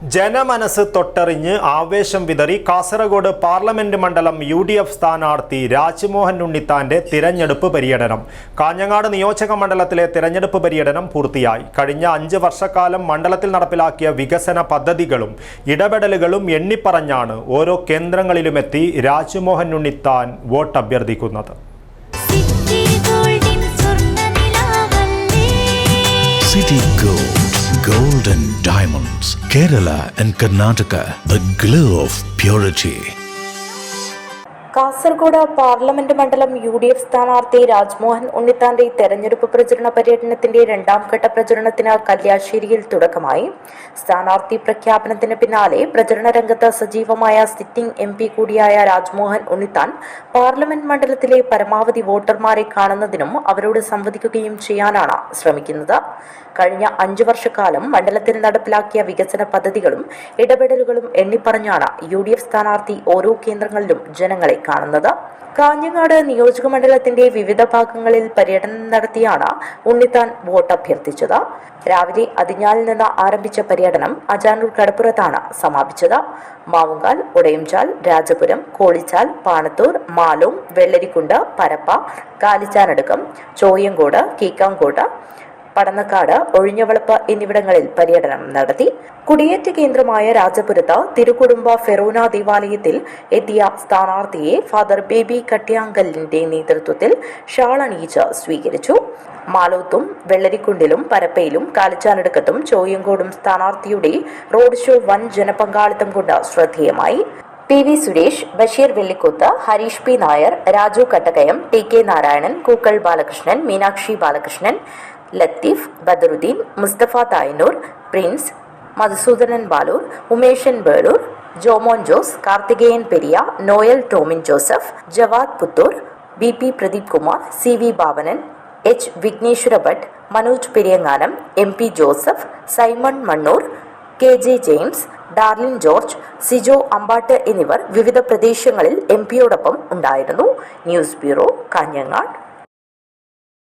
ജനമനസ് തൊട്ടറിഞ്ഞ് ആവേശം വിതറി കാസർഗോഡ് പാർലമെന്റ് മണ്ഡലം യു ഡി എഫ് സ്ഥാനാർത്ഥി രാജ്മോഹൻ ഉണ്ണിത്താന്റെ തിരഞ്ഞെടുപ്പ് പര്യടനം. കാഞ്ഞങ്ങാട് നിയോജക മണ്ഡലത്തിലെ തിരഞ്ഞെടുപ്പ് പര്യടനം പൂർത്തിയായി. കഴിഞ്ഞ അഞ്ച് വർഷക്കാലം മണ്ഡലത്തിൽ നടപ്പിലാക്കിയ വികസന പദ്ധതികളും ഇടപെടലുകളും എണ്ണിപ്പറഞ്ഞാണ് ഓരോ കേന്ദ്രങ്ങളിലുമെത്തി രാജ്മോഹൻ ഉണ്ണിത്താൻ വോട്ട് അഭ്യർത്ഥിക്കുന്നത് സിറ്റി ഗോൾഡിൻ Diamonds, Kerala and Karnataka, the glow of purity. Kasaragod parliament മണ്ഡലം യു ഡി എഫ് സ്ഥാനാർത്ഥി രാജ്മോഹൻ ഉണ്ണിത്താന്റെ തെരഞ്ഞെടുപ്പ് പ്രചരണ പര്യടനത്തിന്റെ രണ്ടാം ഘട്ട പ്രചരണത്തിന് കല്യാശ്ശേരിയിൽ തുടക്കമായി. സ്ഥാനാർത്ഥി പ്രഖ്യാപനത്തിന് പിന്നാലെ പ്രചരണ രംഗത്ത് സജീവമായ സിറ്റിംഗ് എം പി കൂടിയായ രാജ്മോഹൻ ഉണ്ണിത്താൻ പാർലമെന്റ് മണ്ഡലത്തിലെ പരമാവധി വോട്ടർമാരെ കാണുന്നതിനും അവരോട് സംവദിക്കുകയും ചെയ്യാനാണ് ശ്രമിക്കുന്നത്. കഴിഞ്ഞ അഞ്ചു വർഷക്കാലം മണ്ഡലത്തിൽ നടപ്പിലാക്കിയ വികസന പദ്ധതികളും ഇടപെടലുകളും എണ്ണിപ്പറഞ്ഞാണ് യു ഡി എഫ് സ്ഥാനാർത്ഥി ഓരോ കേന്ദ്രങ്ങളിലും ജനങ്ങളെ കാണുന്നത്. കാഞ്ഞങ്ങാട് നിയോജക മണ്ഡലത്തിന്റെ വിവിധ ഭാഗങ്ങളിൽ പര്യടനം നടത്തിയാണ് ഉണ്ണിത്താൻ വോട്ട് അഭ്യർത്ഥിച്ചത്. രാവിലെ അതിഞ്ഞാലിൽ നിന്ന് ആരംഭിച്ച പര്യടനം അജാനൂർ കടപ്പുറത്താണ് സമാപിച്ചത്. മാവുങ്കാൽ ഒടയുംചാൽ രാജപുരം കോളിച്ചാൽ പാണത്തൂർ മാലൂം വെള്ളരിക്കുണ്ട് പരപ്പ കാലിച്ചാനടുക്കം ചോയ്യങ്കോട് കീക്കാങ്കോട് പടന്നക്കാട് ഒഴിഞ്ഞവളപ്പ് എന്നിവിടങ്ങളിൽ പര്യടനം നടത്തി. കുടിയേറ്റ കേന്ദ്രമായ രാജപുരത്ത് തിരുക്കുടുംബ ഫെറോന ദേവാലയത്തിൽ എത്തിയ സ്ഥാനാർത്ഥിയെ ഫാദർ ബേബി കട്ട്യാങ്കലിന്റെ നേതൃത്വത്തിൽ ഷാളണിയിച്ച് സ്വീകരിച്ചു. മാലോത്തും വെള്ളരിക്കുണ്ടിലും പരപ്പയിലും കാലിച്ചാനടുക്കത്തും ചോയങ്കോടും സ്ഥാനാർത്ഥിയുടെ റോഡ് ഷോ വൻ ജനപങ്കാളിത്തം കൊണ്ട് ശ്രദ്ധേയമായി. P V Suresh Basheer Vellikkuth Harish P Nair Raju Kattakayam T K Narayanan Kookkal Balakrishnan Meenakshi Balakrishnan Latheef Badaruddin Musthafa Thayannur Prince Madhusudanan Baloor Umeshan Beloor Jomon Jose Karthikeyan Periya Noel Tomin Joseph Javad Puthur B P Pradeep Kumar C V Bhavanan H Vighneshwara Bhat Manoj Periyanganam M P Joseph Simon Mannur K J James Darlin George Sijo Ambatt എന്നിവർ വിവിധ പ്രദേശങ്ങളിൽ M പിയോടൊപ്പം ഉണ്ടായിരുന്നു. News bureau Kanhangad.